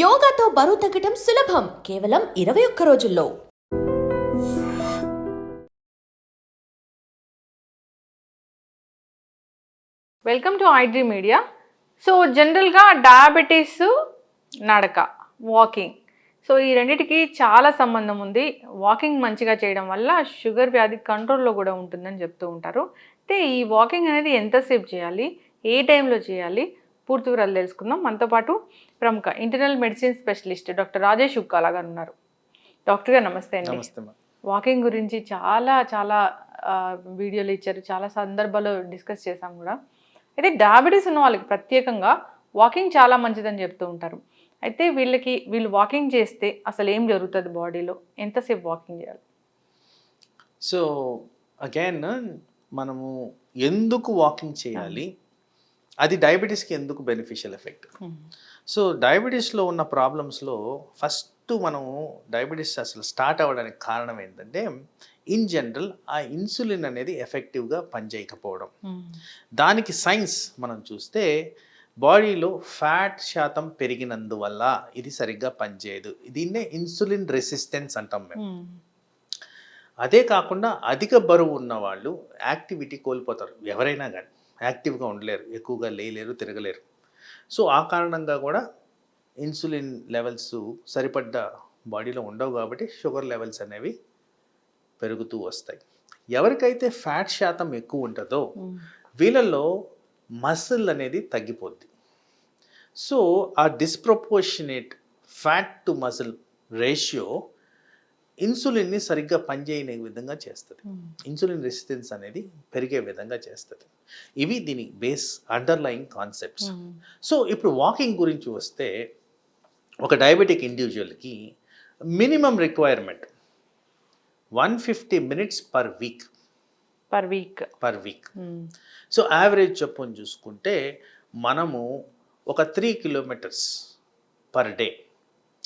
యోగాతో బరువు తగ్గటం సులభం. కేవలం ఇరవై ఒక్క రోజుల్లో. Welcome to iDream Media so జనరల్గా డయాబెటీస్ నడక వాకింగ్ సో ఈ రెండిటికి చాలా సంబంధం ఉంది. వాకింగ్ మంచిగా చేయడం వల్ల షుగర్ వ్యాధి కంట్రోల్లో కూడా ఉంటుందని చెప్తూ ఉంటారు. అయితే ఈ వాకింగ్ అనేది ఎంతసేపు చేయాలి? ఏ టైంలో చేయాలి? పూర్తి వివరాలు తెలుసుకుందాం. మనతో పాటు ప్రముఖ internal medicine specialist doctor Rajesh Ukkala garu ఉన్నారు. డాక్టర్ గారు నమస్తే అండి. వాకింగ్ గురించి చాలా చాలా వీడియోలు ఇచ్చారు. చాలా సందర్భాల్లో డిస్కస్ చేసాం కూడా. అయితే డయాబెటీస్ ఉన్న వాళ్ళకి ప్రత్యేకంగా వాకింగ్ చాలా మంచిదని చెప్తూ ఉంటారు. అయితే వీళ్ళకి వీళ్ళు వాకింగ్ చేస్తే అసలు ఏం జరుగుతుంది బాడీలో? ఎంతసేపు వాకింగ్ చేయాలి? సో అగైన్ మనము ఎందుకు వాకింగ్ చేయాలి? అది డయాబెటీస్కి ఎందుకు బెనిఫిషియల్ ఎఫెక్ట్ సో డయాబెటీస్లో ఉన్న ప్రాబ్లమ్స్లో ఫస్ట్ మనము డయాబెటీస్ అసలు స్టార్ట్ అవ్వడానికి కారణం ఏంటంటే ఇన్ జనరల్ ఆ ఇన్సులిన్ అనేది ఎఫెక్టివ్గా పనిచేయకపోవడం. దానికి సైన్స్ మనం చూస్తే బాడీలో ఫ్యాట్ శాతం పెరిగినందువల్ల ఇది సరిగ్గా పనిచేయదు. దీన్నే ఇన్సులిన్ రెసిస్టెన్స్ అంటాం మేము. అదే కాకుండా అధిక బరువు ఉన్న వాళ్ళు యాక్టివిటీ కోల్పోతారు. ఎవరైనా కానీ యాక్టివ్గా ఉండలేరు. ఎక్కువగా లేలేరు తిరగలేరు. సో ఆ కారణంగా కూడా ఇన్సులిన్ లెవెల్స్ సరిపడ్డ బాడీలో ఉండవు కాబట్టి షుగర్ లెవెల్స్ అనేవి పెరుగుతూ వస్తాయి. ఎవరికైతే ఫ్యాట్ శాతం ఎక్కువ ఉంటుందో వీళ్ళల్లో మసిల్ అనేది తగ్గిపోద్ది. సో ఆ disproportionate fat to muscle ratio ఇన్సులిన్ని సరిగ్గా పనిచేయని విధంగా చేస్తుంది. ఇన్సులిన్ రెసిస్టెన్స్ అనేది పెరిగే విధంగా చేస్తుంది. ఇవి దీని బేస్ అండర్లయింగ్ కాన్సెప్ట్స్ సో ఇప్పుడు వాకింగ్ గురించి వస్తే ఒక diabetic ఇండివిజువల్కి minimum requirement one fifty minutes per week. Per week. Per week. So average చొప్పున చూసుకుంటే మనము ఒక త్రీ కిలోమీటర్స్ పర్ డే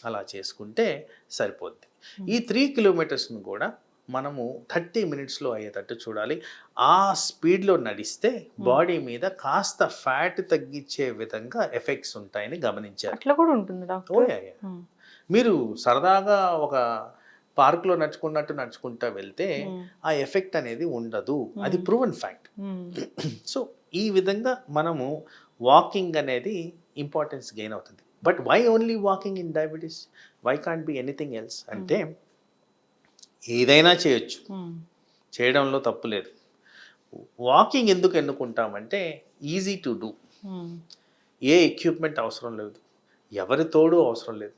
అలా చేసుకుంటే సరిపోద్ది. ఈ త్రీ కిలోమీటర్స్ను కూడా మనము థర్టీ మినిట్స్లో అయ్యేటట్టు చూడాలి. ఆ స్పీడ్లో నడిస్తే బాడీ మీద కాస్త ఫ్యాట్ తగ్గించే విధంగా ఎఫెక్ట్స్ ఉంటాయని గమనించారు. అట్లా కూడా ఉంటుంది. మీరు సరదాగా ఒక పార్క్లో నడుచుకున్నట్టు నడుచుకుంటా వెళ్తే ఆ ఎఫెక్ట్ అనేది ఉండదు. అది ప్రూవన్ ఫ్యాక్ట్. సో ఈ విధంగా మనము వాకింగ్ అనేది ఇంపార్టెన్స్ గెయిన్ అవుతుంది. But why only walking in diabetes? Why can't be anything else అంటే ఏదైనా చేయొచ్చు. చేయడంలో తప్పు లేదు. వాకింగ్ ఎందుకు ఎన్నుకుంటామంటే ఈజీ టు డూ ఏ ఎక్విప్మెంట్ అవసరం లేదు. ఎవరి తోడు అవసరం లేదు.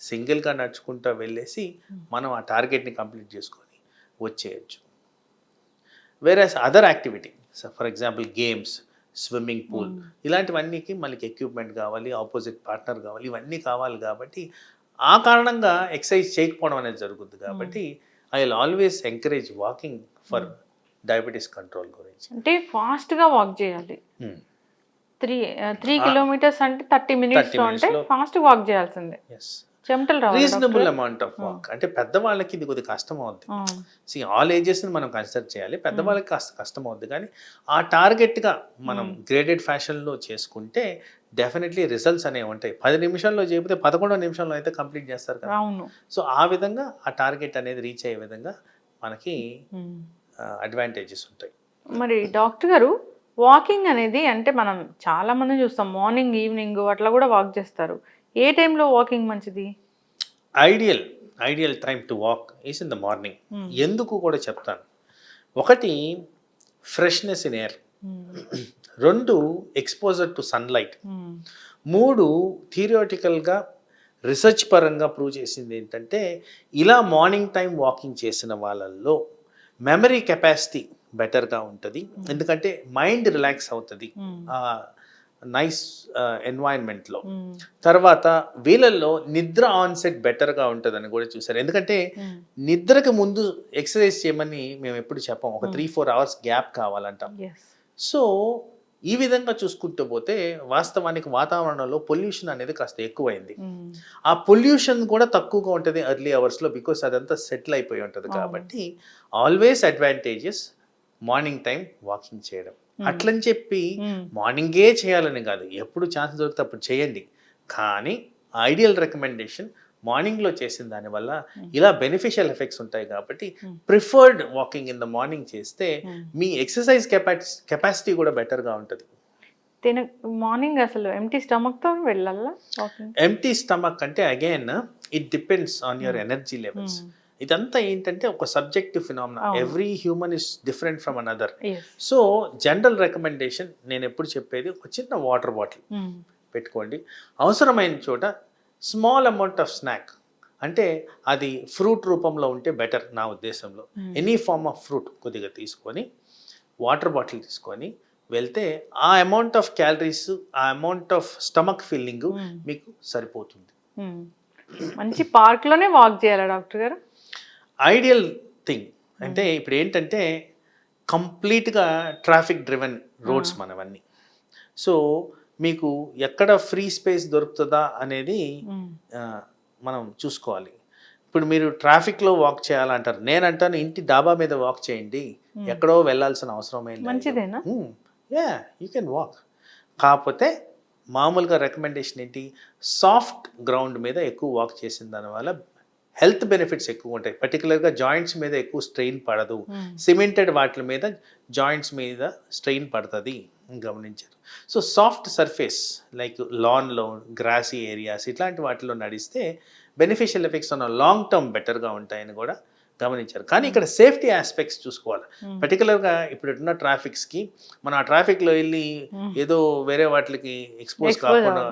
సింగిల్గా నడుచుకుంటూ వెళ్ళేసి మనం ఆ టార్గెట్ని కంప్లీట్ చేసుకొని వచ్చేయచ్చు. వేరే other activity for example games swimming pool ఇలాంటివన్నీకి మనకి ఎక్విప్మెంట్ కావాలి ఆపోజిట్ పార్ట్నర్ కావాలి ఇవన్నీ కావాలి కాబట్టి ఆ కారణంగా ఎక్సర్సైజ్ చేయకపోవడం అనేది జరుగుతుంది కాబట్టి I will always encourage walking for diabetes control గురించి. అంటే fast గా వాక్ చేయాలి. త్రీ త్రీ కిలోమీటర్స్ అంటే థర్టీ మినిట్స్ అంటే ఫాస్ట్ వాక్ చేయాల్సిందే. చెమటలు రీజనబుల్? అమౌంట్ ఆఫ్ వాక్ అంటే పెద్దవాళ్ళకి ఇది కొద్దిగా కష్టం అవుద్ది సి ఆల్ ఏజెస్ని మనం కన్సిడర్ చేయాలి. పెద్దవాళ్ళకి కాస్త కష్టం అవుద్ది కానీ ఆ టార్గెట్గా మనం గ్రేడెడ్ ఫ్యాషన్లో చేసుకుంటే డెఫినెట్లీ రిజల్ట్స్ అనేవి ఉంటాయి. పది నిమిషాల్లో చేయకపోతే పదకొండో నిమిషంలో అయితే కంప్లీట్ చేస్తారు కదా. అవును. సో ఆ విధంగా ఆ టార్గెట్ అనేది రీచ్ అయ్యే విధంగా మనకి. అడ్వాంటేజెస్ ఉంటాయి. మరి డాక్టర్ గారు వాకింగ్ అనేది అంటే మనం చాలా మంది చూస్తాం. మార్నింగ్ ఈవినింగ్ అట్లా కూడా వాక్ చేస్తారు. ఏ టైంలో వాకింగ్ మంచిది? Ideal ideal time to walk is in the morning. ఎందుకు కూడా చెప్తాను. ఒకటి ఫ్రెష్నెస్ ఇన్ ఎయిర్ రెండు ఎక్స్పోజర్ టు సన్లైట్ మూడు థియరిటికల్గా రీసెర్చ్ పరంగా ప్రూవ్ చేసింది ఏంటంటే ఇలా మార్నింగ్ టైం వాకింగ్ చేసిన వాళ్ళల్లో మెమరీ కెపాసిటీ బెటర్గా ఉంటుంది. ఎందుకంటే మైండ్ రిలాక్స్ అవుతుంది. నైస్ ఎన్వైరన్మెంట్లో తర్వాత వీళ్ళల్లో నిద్ర ఆన్సెట్ బెటర్గా ఉంటుందని కూడా చూసారు ఎందుకంటే ఉమ్, నిద్రకి ముందు ఎక్సర్సైజ్ చేయమని మేము ఎప్పుడు చెప్పాం. ఒక త్రీ ఫోర్ అవర్స్ గ్యాప్ కావాలంటాం. సో ఈ విధంగా చూసుకుంటూ పోతే వాస్తవానికి వాతావరణంలో పొల్యూషన్ అనేది కాస్త ఎక్కువైంది. ఆ పొల్యూషన్ కూడా తక్కువగా ఉంటుంది ఎర్లీ అవర్స్లో బికాస్ అదంతా సెటిల్ అయిపోయి ఉంటుంది. కాబట్టి always advantages morning time walking చేయడం. అట్లని చెప్పి మార్నింగే చేయాలని కాదు. ఎప్పుడు ఛాన్స్ దొరికితే అప్పుడు చేయండి. కానీ ఐడియల్ రికమెండేషన్ మార్నింగ్లో చేసిన దానివల్ల ఇలా బెనిఫిషియల్ ఎఫెక్ట్స్ ఉంటాయి కాబట్టి preferred walking in the morning చేస్తే మీ ఎక్సర్సైజ్ కెపాసి కెపాసిటీ కూడా బెటర్గా ఉంటుంది. తిన మార్నింగ్ అసలు ఎంటీ స్టమక్తో వెళ్ళాలా ఎంటీ స్టమక్ అంటే again it depends on your energy levels ఇదంతా ఏంటంటే ఒక subjective phenomena. Every human is different from another so general recommendation నేను ఎప్పుడు చెప్పేది ఒక చిన్న వాటర్ బాటిల్ పెట్టుకోండి. అవసరమైన చోట స్మాల్ అమౌంట్ ఆఫ్ స్నాక్. అంటే అది ఫ్రూట్ రూపంలో ఉంటే బెటర్ నా ఉద్దేశంలో. ఎనీ ఫార్మ్ ఆఫ్ ఫ్రూట్ కొద్దిగా తీసుకొని వాటర్ బాటిల్ తీసుకొని వెళ్తే ఆ అమౌంట్ ఆఫ్ క్యాలరీస్ ఆ అమౌంట్ ఆఫ్ స్టమక్ ఫీలింగ్ మీకు సరిపోతుంది. మంచి పార్క్లోనే వాక్ చేయాలా డాక్టర్ గారు? Ideal thing. అంటే ఇప్పుడు ఏంటంటే కంప్లీట్గా ట్రాఫిక్ డ్రివెన్ రోడ్స్ మనవన్నీ. సో మీకు ఎక్కడ ఫ్రీ స్పేస్ దొరుకుతుందా అనేది మనం చూసుకోవాలి. ఇప్పుడు మీరు ట్రాఫిక్లో వాక్ చేయాలంటారు. నేను అంటాను ఇంటి డాబా మీద వాక్ చేయండి. ఎక్కడో వెళ్ళాల్సిన అవసరం ఏం మంచిదేనా? యా యూ కెన్ వాక్ కాకపోతే మామూలుగా రికమెండేషన్ ఏంటి? సాఫ్ట్ గ్రౌండ్ మీద ఎక్కువ వాక్ చేసిన దానివల్ల హెల్త్ బెనిఫిట్స్ ఎక్కువ ఉంటాయి. పర్టికులర్గా జాయింట్స్ మీద ఎక్కువ స్ట్రెయిన్ పడదు. సిమెంటెడ్ వాటి మీద జాయింట్స్ మీద స్ట్రెయిన్ పడుతుంది. గమనించారు. సో సాఫ్ట్ సర్ఫేస్ లైక్ లాన్లో గ్రాసీ ఏరియాస్ ఇట్లాంటి వాటిలో నడిస్తే బెనిఫిషియల్ ఎఫెక్ట్స్ ఉన్న లాంగ్ టర్మ్ బెటర్గా ఉంటాయని కూడా గమనించారు. కానీ ఇక్కడ సేఫ్టీ ఆస్పెక్ట్స్ చూసుకోవాలి. పర్టికులర్గా ఇప్పుడు ఉన్న ట్రాఫిక్స్కి మనం ఆ ట్రాఫిక్లో వెళ్ళి ఏదో వేరే వాటికి ఎక్స్పోజ్ కాకుండా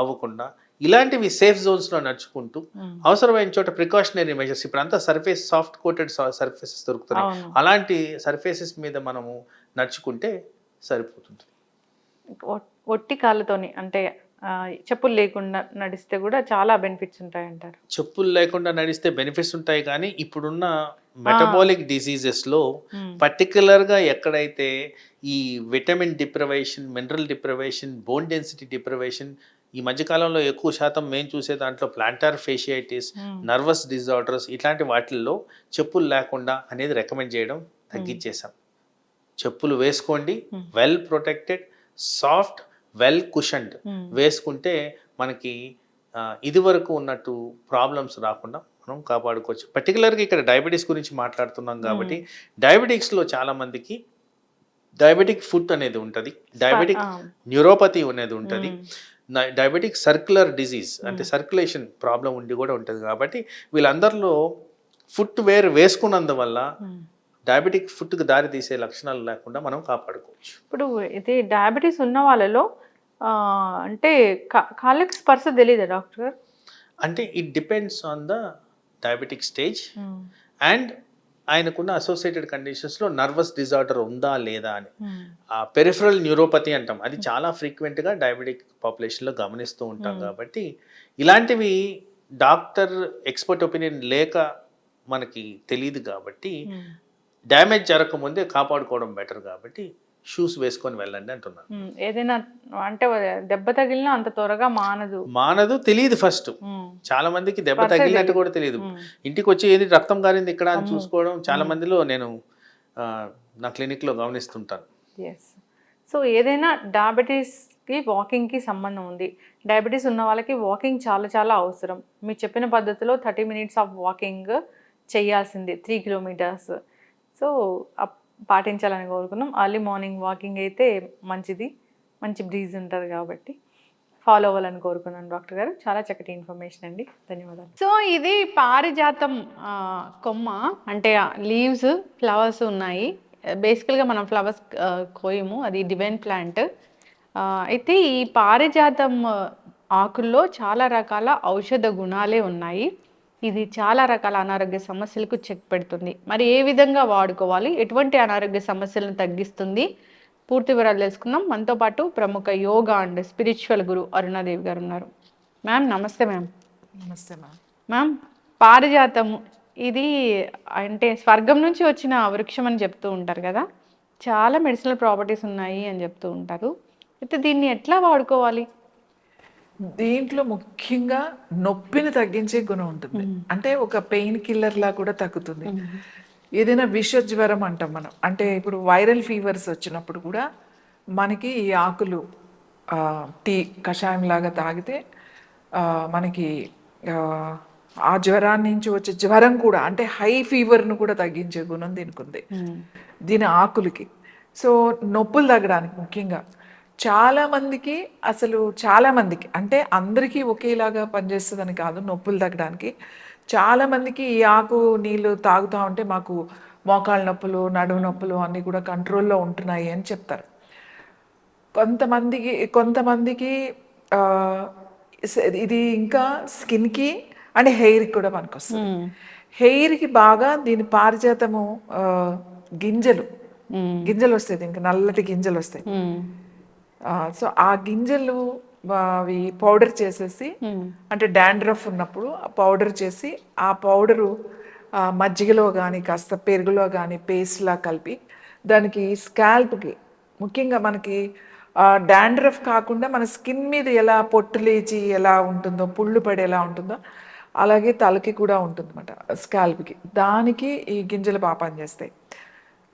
అవ్వకుండా. ఇలాంటివి సేఫ్ జోన్స్లో నడుచుకుంటూ అవసరమైన చోట ప్రికాషనరీ మెజర్స్ ఇప్పుడు అంతా సర్ఫేస్ సాఫ్ట్ కోటెడ్ సర్ఫేసెస్ దొరుకుతున్నాయి. అలాంటి సర్ఫేసెస్ మీద మనము నడుచుకుంటే సరిపోతుంది ఒట్- ఒట్టి కాళ్ళతోని అంటే చెప్పులు లేకుండా నడిస్తే కూడా చాలా బెనిఫిట్స్ ఉంటాయి అంటారు చెప్పులు లేకుండా నడిస్తే బెనిఫిట్స్ ఉంటాయి కానీ ఇప్పుడున్న మెటబాలిక్ డిసీజెస్లో పర్టికులర్గా ఎక్కడైతే ఈ vitamin deprivation mineral deprivation bone density deprivation ఈ మధ్యకాలంలో ఎక్కువ శాతం మేము చూసే దాంట్లో ప్లాంటార్ ఫేషియైటిస్ నర్వస్ డిజార్డర్స్ ఇట్లాంటి వాటిల్లో చెప్పులు లేకుండా అనేది రికమెండ్ చేయడం తగ్గించేసాం చెప్పులు వేసుకోండి. Well protected soft well cushioned. వేసుకుంటే మనకి ఆ, ఇదివరకు ఉన్నట్టు ప్రాబ్లమ్స్ రాకుండా మనం కాపాడుకోవచ్చు. పర్టికులర్గా ఇక్కడ డయాబెటీస్ గురించి మాట్లాడుతున్నాం కాబట్టి డయాబెటిక్స్లో చాలా మందికి డయాబెటిక్ ఫుట్ అనేది ఉంటుంది. డయాబెటిక్ న్యూరోపతి అనేది ఉంటుంది. డయాబెటిక్ సర్క్యులర్ డిజీజ్ అంటే సర్క్యులేషన్ ప్రాబ్లం ఉండి కూడా ఉంటుంది కాబట్టి వీళ్ళందరిలో ఫుట్ వేర్ వేసుకున్నందువల్ల. డయాబెటిక్ ఫుట్కి దారి తీసే లక్షణాలు లేకుండా మనం కాపాడుకోవచ్చు. ఇప్పుడు ఇది డయాబెటీస్ ఉన్న వాళ్ళలో అంటే కాళ్ళకి స్పర్శ తెలియదా డాక్టర్ అంటే it depends on the diabetic stage and ఆయనకున్న అసోసియేటెడ్ కండిషన్స్లో నర్వస్ డిజార్డర్ ఉందా లేదా అని. ఆ పెరిఫరల్ న్యూరోపతి అంటాం. అది చాలా ఫ్రీక్వెంట్గా డయాబెటిక్ పాపులేషన్లో గమనిస్తూ ఉంటాం కాబట్టి ఇలాంటివి డాక్టర్ ఎక్స్పర్ట్ ఒపీనియన్ లేక మనకి తెలియదు కాబట్టి డ్యామేజ్ జరగకముందే కాపాడుకోవడం బెటర్ కాబట్టి షూస్ వేసుకొని వెళ్ళండి అంటున్నాను. ఏదైనా అంటే దెబ్బ తగిలినా అంత త్వరగా మానదు మానదు తెలియదు ఫస్ట్. చాలా మందికి దెబ్బ తగిలినట్టు. కూడా తెలియదు. ఇంటికి వచ్చి ఏది రక్తం కారింది ఇక్కడ అని. చూసుకోవడం చాలా. మందిలో నేను నా క్లినిక్లో గమనిస్తుంటాను సో ఏదైనా డయాబెటీస్కి వాకింగ్కి సంబంధం ఉంది డయాబెటీస్ ఉన్న వాళ్ళకి వాకింగ్ చాలా చాలా అవసరం మీరు చెప్పిన పద్ధతిలో థర్టీ మినిట్స్ ఆఫ్ వాకింగ్ చేయాల్సిందే త్రీ కిలోమీటర్స్ సో అప్- పాటించాలని కోరుకున్నాం. ఎర్లీ మార్నింగ్ వాకింగ్ అయితే మంచిది. మంచి బ్రీజ్ ఉంటుంది కాబట్టి. ఫాలో అవ్వాలని కోరుకున్నాను డాక్టర్ గారు. చాలా చక్కటి ఇన్ఫర్మేషన్ అండి. ధన్యవాదాలు. సో ఇది పారిజాతం కొమ్మ అంటే లీవ్స్ ఫ్లవర్స్ ఉన్నాయి. బేసికల్గా మనం ఫ్లవర్స్ కోయము. అది డివైన్ ప్లాంట్ అయితే ఈ పారిజాతం ఆకుల్లో చాలా రకాల ఔషధ గుణాలే ఉన్నాయి. ఇది చాలా రకాల అనారోగ్య సమస్యలకు చెక్ పెడుతుంది. మరి ఏ విధంగా వాడుకోవాలి? ఎటువంటి అనారోగ్య సమస్యలను తగ్గిస్తుంది? పూర్తి వివరాలు తెలుసుకుందాం. మనతో పాటు ప్రముఖ yoga and spiritual guru Arunadevi గారు ఉన్నారు. మ్యామ్ నమస్తే మ్యామ్. నమస్తే మ్యామ్. మ్యామ్ పారిజాతము ఇది అంటే స్వర్గం నుంచి వచ్చిన వృక్షం అని చెప్తూ ఉంటారు కదా? చాలా మెడిసినల్ ప్రాపర్టీస్ ఉన్నాయి అని చెప్తూ ఉంటారు. అయితే దీన్ని ఎట్లా వాడుకోవాలి? దీంట్లో ముఖ్యంగా నొప్పిని తగ్గించే గుణం ఉంటుంది. అంటే ఒక పెయిన్ కిల్లర్ లా కూడా తగ్గుతుంది. ఏదైనా విష జ్వరం అంటాం మనం. అంటే ఇప్పుడు వైరల్ ఫీవర్స్ వచ్చినప్పుడు కూడా మనకి ఈ ఆకులు టీ కషాయం లాగా తాగితే మనకి ఆ, ఆ జ్వరాన్ని నుంచి వచ్చే జ్వరం కూడా అంటే హై ఫీవర్ను కూడా తగ్గించే గుణం దీనికి ఉంది. దీని ఆకులకి. సో నొప్పులు తగ్గడానికి ముఖ్యంగా చాలా మందికి అసలు చాలా మందికి అంటే అందరికీ ఒకేలాగా పనిచేస్తుందని కాదు నొప్పులు తగ్గడానికి. చాలా మందికి ఈ ఆకు నీళ్ళు తాగుతూ ఉంటే మాకు మోకాళ్ళ నొప్పులు నడుము నొప్పులు అన్నీ కూడా కంట్రోల్లో ఉంటున్నాయి అని చెప్తారు. కొంతమందికి కొంతమందికి ఇది ఇంకా స్కిన్కి అండ్ హెయిర్కి కూడా పనికొస్తుంది. హెయిర్కి బాగా దీని పారిజాతము గింజలు. గింజలు వస్తాయి దీనికి నల్లటి గింజలు వస్తాయి. సో ఆ గింజలు అవి పౌడర్ చేసేసి అంటే డాండ్రఫ్ ఉన్నప్పుడు ఆ పౌడర్ చేసి ఆ పౌడరు మజ్జిగలో కానీ కాస్త పెరుగులో కానీ పేస్ట్లా కలిపి దానికి స్కాల్ప్కి ముఖ్యంగా మనకి డాండ్రఫ్ కాకుండా మన స్కిన్ మీద ఎలా పొట్టు లేచి ఎలా ఉంటుందో పుళ్ళు పడి ఎలా ఉంటుందో అలాగే తలకి కూడా ఉంటుందన్నమాట స్కాల్ప్కి. దానికి ఈ గింజలు బాగా పనిచేస్తాయి.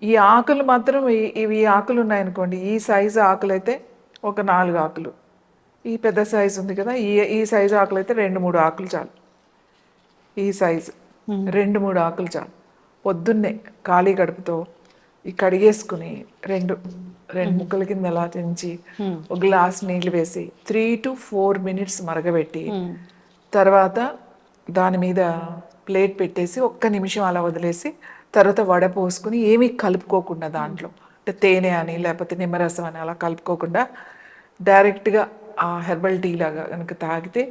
ఈ ఆకులు మాత్రం ఇవి ఆకులు ఉన్నాయనుకోండి ఈ సైజు ఆకులు అయితే ఒక నాలుగు ఆకులు. ఈ పెద్ద సైజు ఉంది కదా ఈ ఈ సైజు ఆకులు అయితే రెండు మూడు ఆకులు చాలు. ఈ సైజు రెండు మూడు ఆకులు చాలు. పొద్దున్నే ఖాళీ గడుపుతో ఈ కడిగేసుకుని రెండు రెండు ముక్కల కింద ఎలా తెంచి ఒక గ్లాస్ నీళ్ళు వేసి త్రీ టు ఫోర్ మినిట్స్ మరగబెట్టి తర్వాత దాని మీద ప్లేట్ పెట్టేసి ఒక్క నిమిషం అలా వదిలేసి తర్వాత వడ పోసుకుని ఏమీ కలుపుకోకుండా దాంట్లో. అంటే తేనె అని లేకపోతే నిమ్మరసం అని అలా కలుపుకోకుండా డైరెక్ట్గా ఆ హెర్బల్ టీ లాగా కనుక తాగితే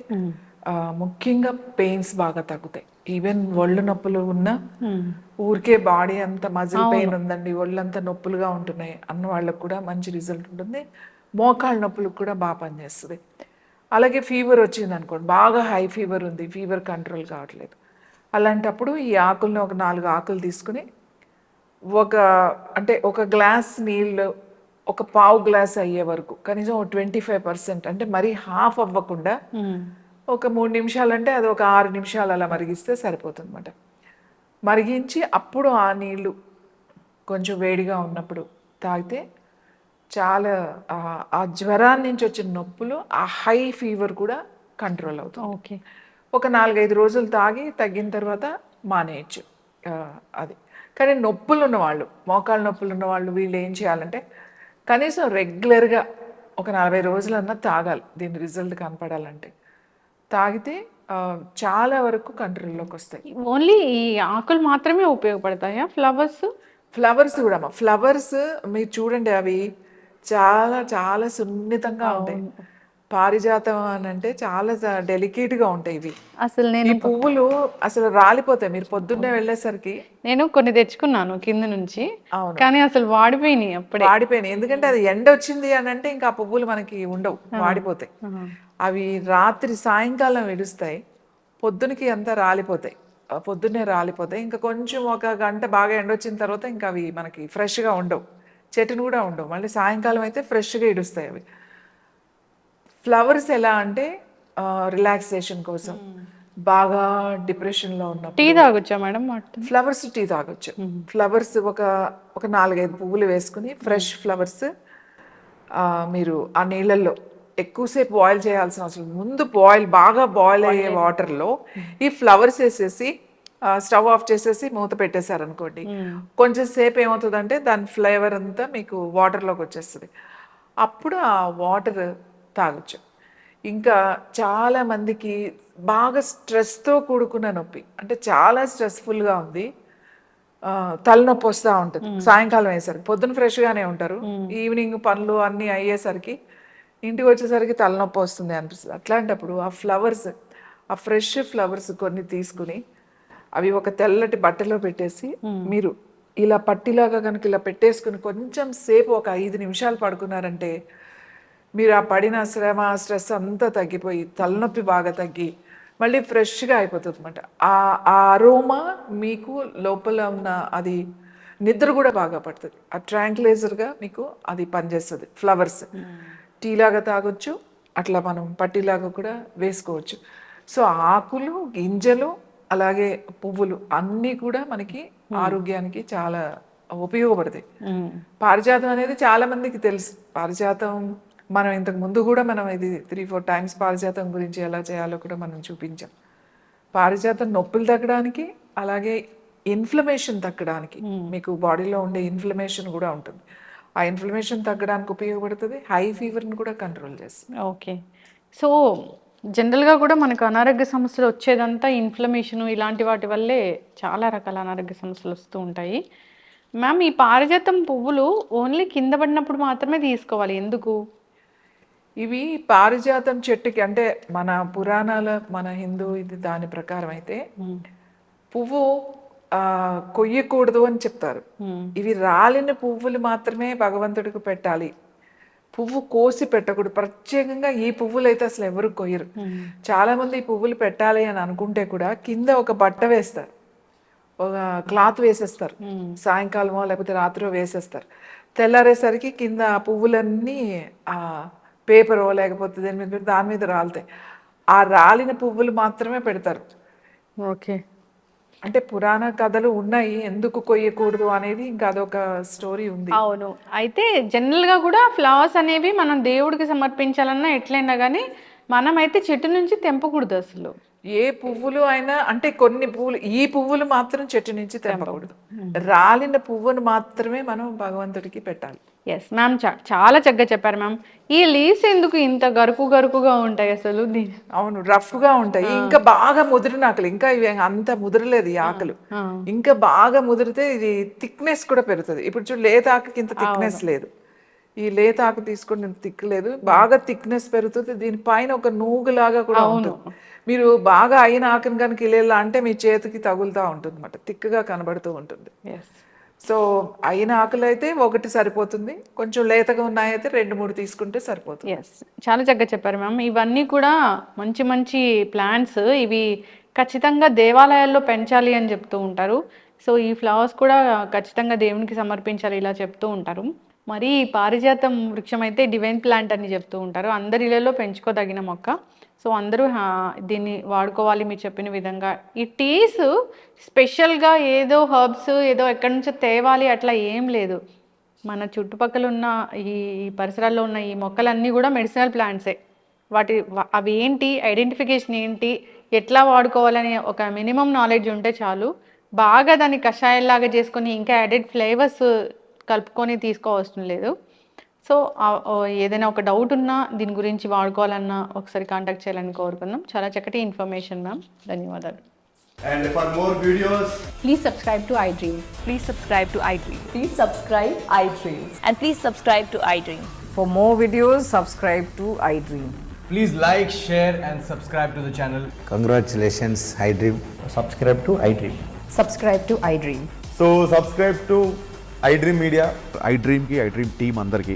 ముఖ్యంగా పెయిన్స్ బాగా తగ్గుతాయి. ఈవెన్ ఒళ్ళు నొప్పులు ఉన్నా ఊరికే బాడీ అంతా మజిల్ పెయిన్ ఉందండి ఒళ్ళంతా నొప్పులుగా ఉంటున్నాయి అన్న వాళ్ళకు కూడా మంచి రిజల్ట్ ఉంటుంది. మోకాళ్ళ నొప్పులకు కూడా బాగా పనిచేస్తుంది. అలాగే ఫీవర్ వచ్చింది అనుకోండి బాగా హై ఫీవర్ ఉంది ఫీవర్ కంట్రోల్ కావట్లేదు. అలాంటప్పుడు ఈ ఆకుల్ని ఒక నాలుగు ఆకులు తీసుకుని ఒక అంటే ఒక గ్లాస్ నీళ్ళు ఒక పావు గ్లాస్ అయ్యే వరకు కనీసం ఒక ట్వంటీ ఫైవ్ పర్సెంట్ అంటే మరీ హాఫ్ అవ్వకుండా ఒక మూడు నిమిషాలు అంటే అది ఒక ఆరు నిమిషాలు అలా మరిగిస్తే సరిపోతుంది అనమాట మరిగించి అప్పుడు ఆ నీళ్ళు కొంచెం వేడిగా ఉన్నప్పుడు తాగితే చాలా ఆ- జ్వరాన్ని నుంచి వచ్చిన నొప్పులు ఆ హై ఫీవర్ కూడా కంట్రోల్ అవుతుంది. ఓకే. ఒక నాలుగైదు రోజులు తాగి తగ్గిన తర్వాత మానేయచ్చు. అది. కానీ నొప్పులు ఉన్నవాళ్ళు మోకాళ్ళ నొప్పులు ఉన్నవాళ్ళు వీళ్ళు ఏం చేయాలంటే కనీసం రెగ్యులర్గా ఒక నలభై రోజులన్నా తాగాలి. దీని రిజల్ట్ కనపడాలంటే. తాగితే చాలా వరకు కంట్రోల్లోకి వస్తాయి. ఓన్లీ ఈ ఆకులు మాత్రమే ఉపయోగపడతాయా? ఫ్లవర్స్? ఫ్లవర్స్ కూడా ఫ్లవర్స్ మీరు చూడండి అవి చాలా చాలా సున్నితంగా ఉంటాయి. పారిజాతం అని అంటే చాలా డెలికేట్గా ఉంటాయి ఇవి. అసలు నేను పువ్వులు అసలు రాలిపోతాయి. మీరు పొద్దున్నే వెళ్ళేసరికి నేను కొన్ని తెచ్చుకున్నాను కింద నుంచి. కానీ అసలు వాడిపోయినాయి అప్పుడే. వాడిపోయినాయి. ఎందుకంటే అది ఎండ వచ్చింది అని అంటే ఇంకా ఆ పువ్వులు మనకి ఉండవు. వాడిపోతాయి. అవి రాత్రి సాయంకాలం విడుస్తాయి. పొద్దునకి అంతా రాలిపోతాయి. పొద్దున్నే రాలిపోతాయి. ఇంకా కొంచెం ఒక గంట బాగా ఎండ వచ్చిన తర్వాత ఇంకా అవి మనకి ఫ్రెష్గా ఉండవు. చెట్టును కూడా ఉండవు. మళ్ళీ సాయంకాలం అయితే ఫ్రెష్గా ఇడుస్తాయి అవి. ఫ్లవర్స్ ఎలా అంటే రిలాక్సేషన్ కోసం. బాగా డిప్రెషన్లో ఉన్నప్పుడు టీ తాగొచ్చా మేడం ఫ్లవర్స్ టీ తాగొచ్చు. ఫ్లవర్స్ ఒక ఒక నాలుగైదు పువ్వులు వేసుకుని ఫ్రెష్ ఫ్లవర్స్ మీరు ఆ నీళ్ళల్లో ఎక్కువసేపు బాయిల్ చేయాల్సిన అవసరం. ముందు బాయిల్ బాగా బాయిల్ అయ్యే వాటర్లో ఈ ఫ్లవర్స్ వేసేసి స్టవ్ ఆఫ్ చేసేసి మూత పెట్టేశారు అనుకోండి కొంచెం సేపు ఏమవుతుందంటే దాని ఫ్లేవర్ అంతా మీకు వాటర్లోకి వచ్చేస్తుంది. అప్పుడు ఆ వాటర్ తాగొచ్చు. ఇంకా చాలా మందికి బాగా స్ట్రెస్తో కూడుకున్న నొప్పి. అంటే చాలా స్ట్రెస్ఫుల్గా ఉంది. తలనొప్పి వస్తూ ఉంటుంది. సాయంకాలం అయ్యేసరికి. పొద్దున ఫ్రెష్గానే ఉంటారు. ఈవినింగ్ పనులు అన్నీ అయ్యేసరికి ఇంటికి వచ్చేసరికి తలనొప్పి వస్తుంది అనిపిస్తుంది. అట్లాంటప్పుడు ఆ ఫ్లవర్స్ ఆ ఫ్రెష్ ఫ్లవర్స్ కొన్ని తీసుకుని అవి ఒక తెల్లటి బట్టలో పెట్టేసి మీరు ఇలా పట్టిలాగా కనుక ఇలా పెట్టేసుకుని కొంచెం సేపు ఒక ఐదు నిమిషాలు పడుకున్నారంటే మీరు ఆ పడిన శ్రమ స్ట్రెస్ అంతా తగ్గిపోయి తలనొప్పి బాగా తగ్గి మళ్ళీ ఫ్రెష్గా అయిపోతుంది అనమాట ఆ ఆ అరోమా మీకు లోపల ఉన్న అది నిద్ర కూడా బాగా పడుతుంది. ఆ ట్రాంక్లైజర్గా మీకు అది పనిచేస్తుంది ఫ్లవర్స్. టీ లాగా తాగొచ్చు అట్లా మనం పట్టిలాగా కూడా వేసుకోవచ్చు. సో ఆకులు గింజలు అలాగే పువ్వులు అన్నీ కూడా మనకి ఆరోగ్యానికి చాలా ఉపయోగపడతాయి. పారిజాతం అనేది చాలా మందికి తెలుసు. పారిజాతం మనం ఇంతకు ముందు కూడా మనం ఇది త్రీ ఫోర్ టైమ్స్ పారిజాతం గురించి ఎలా చేయాలో కూడా మనం చూపించాం. పారిజాతం నొప్పులు తగ్గడానికి అలాగే ఇన్ఫ్లమేషన్ తగ్గడానికి మీకు బాడీలో ఉండే ఇన్ఫ్లమేషన్ కూడా ఉంటుంది. ఆ ఇన్ఫ్లమేషన్ తగ్గడానికి ఉపయోగపడుతుంది హై ఫీవర్ని కూడా కంట్రోల్ చేస్తుంది. ఓకే సో జనరల్గా కూడా మనకు అనారోగ్య సమస్యలు వచ్చేదంతా ఇన్ఫ్లమేషన్ ఇలాంటి వాటి వల్లే చాలా రకాల అనారోగ్య సమస్యలు వస్తూ ఉంటాయి. మ్యామ్ ఈ పారిజాతం పువ్వులు ఓన్లీ కింద పడినప్పుడు మాత్రమే తీసుకోవాలి. ఎందుకు? ఇవి పారిజాతం చెట్టుకి అంటే మన పురాణాల మన హిందూ ఇది దాని ప్రకారం అయితే పువ్వు కొయ్యకూడదు అని చెప్తారు. ఇవి రాలిన పువ్వులు మాత్రమే భగవంతుడికి పెట్టాలి. పువ్వు కోసి పెట్టకూడదు. ప్రత్యేకంగా ఈ పువ్వులు అయితే అసలు ఎవరు కొయ్యరు. చాలా మంది ఈ పువ్వులు పెట్టాలి అని అనుకుంటే కూడా కింద ఒక బట్ట వేస్తారు. ఒక క్లాత్ వేసేస్తారు. సాయంకాలమో లేకపోతే రాత్రో వేసేస్తారు. తెల్లారేసరికి కింద ఆ పువ్వులన్నీ ఆ పేపరో లేకపోతే దేని మీద పెడితే దాని మీద రాలుతాయి ఆ రాలిన పువ్వులు మాత్రమే పెడతారు. ఓకే. అంటే పురాణ కథలు ఉన్నాయి ఎందుకు కొయ్యకూడదు అనేది ఇంకా అదొక స్టోరీ ఉంది. అవును. అయితే జనరల్గా కూడా ఫ్లవర్స్ అనేవి మనం దేవుడికి సమర్పించాలన్నా ఎట్లయినా కానీ మనమైతే చెట్టు నుంచి తెంపకూడదు అసలు. ఏ పువ్వులు అయినా అంటే కొన్ని పువ్వులు ఈ పువ్వులు మాత్రం చెట్టు నుంచి తెంపకూడదు. రాలిన పువ్వును మాత్రమే మనం భగవంతుడికి పెట్టాలి. ఎస్ మ్యామ్ చాలా చక్కగా చెప్పారు మ్యామ్ ఈ లీవ్స్ ఎందుకు ఇంత గరుకు గరుకుగా ఉంటాయి అసలు? అవును రఫ్గా ఉంటాయి ఇంకా బాగా ముదిరిన ఆకులు. ఇంకా ఇవి అంత ముదరలేదు ఈ ఆకులు. ఇంకా బాగా ముదిరితే ఇది థిక్నెస్ కూడా పెరుగుతుంది. ఇప్పుడు చూడు లేత ఆకుకి ఇంత థిక్నెస్ లేదు. ఈ లేత ఆకు తీసుకుని ఇంత థిక్ లేదు. బాగా థిక్నెస్ పెరుగుతుంది. దీనిపైన ఒక నూగులాగా కూడా ఉంటుంది. మీరు బాగా అయిన ఆకుని కనుక ఇలా అంటే మీ చేతికి తగులుతూ ఉంటుంది అనమాట థిక్గా కనబడుతూ ఉంటుంది. సో అయిన ఆకులు అయితే ఒకటి సరిపోతుంది. కొంచెం లేతగా ఉన్నాయైతే రెండు మూడు తీసుకుంటే సరిపోతుంది. ఎస్ చాలా చక్కగా చెప్పారు మ్యామ్. ఇవన్నీ కూడా మంచి మంచి ప్లాంట్స్. ఇవి ఖచ్చితంగా దేవాలయాల్లో పెంచాలి అని చెప్తూ ఉంటారు. సో ఈ ఫ్లవర్స్ కూడా ఖచ్చితంగా దేవునికి సమర్పించాలి ఇలా చెప్తూ ఉంటారు. మరి పారిజాతం వృక్షం అయితే డివైన్ ప్లాంట్ అని చెప్తూ ఉంటారు. అందరి ఇళ్ళలో పెంచుకోదగిన మొక్క. సో అందరూ దీన్ని వాడుకోవాలి మీరు చెప్పిన విధంగా. ఈ టీస్ స్పెషల్గా ఏదో హర్బ్స్ ఏదో ఎక్కడి నుంచో తేవాలి అట్లా ఏం లేదు. మన చుట్టుపక్కల ఉన్న ఈ పరిసరాల్లో ఉన్న ఈ మొక్కలన్నీ కూడా మెడిసినల్ ప్లాంట్సే. వాటి అవి ఏంటి ఐడెంటిఫికేషన్ ఏంటి ఎట్లా వాడుకోవాలని ఒక మినిమం నాలెడ్జ్ ఉంటే చాలు. బాగా దాన్ని కషాయంలాగా చేసుకొని ఇంకా యాడెడ్ ఫ్లేవర్స్ కలుపుకొని తీసుకోవాల్సిన లేదు. సో ఏదైనా ఒక డౌట్ ఉన్నా దీని గురించి వాడుకోవాలన్నా ఒకసారి కాంటాక్ట్ చేయాలని కోరుకుందాం చాలా చక్కటి ఇన్ఫర్మేషన్ మ్యామ్ ధన్యవాదాలు And for more videos, Please subscribe to iDream. Please subscribe to iDream. Please subscribe iDream. And please subscribe to iDream. For more videos, subscribe to iDream. please like, share, and subscribe to the channel. Congratulations, iDream. subscribe to iDream. Subscribe to iDream. So subscribe to iDream Media. I డ్రీమ్కి iDream team అందరికీ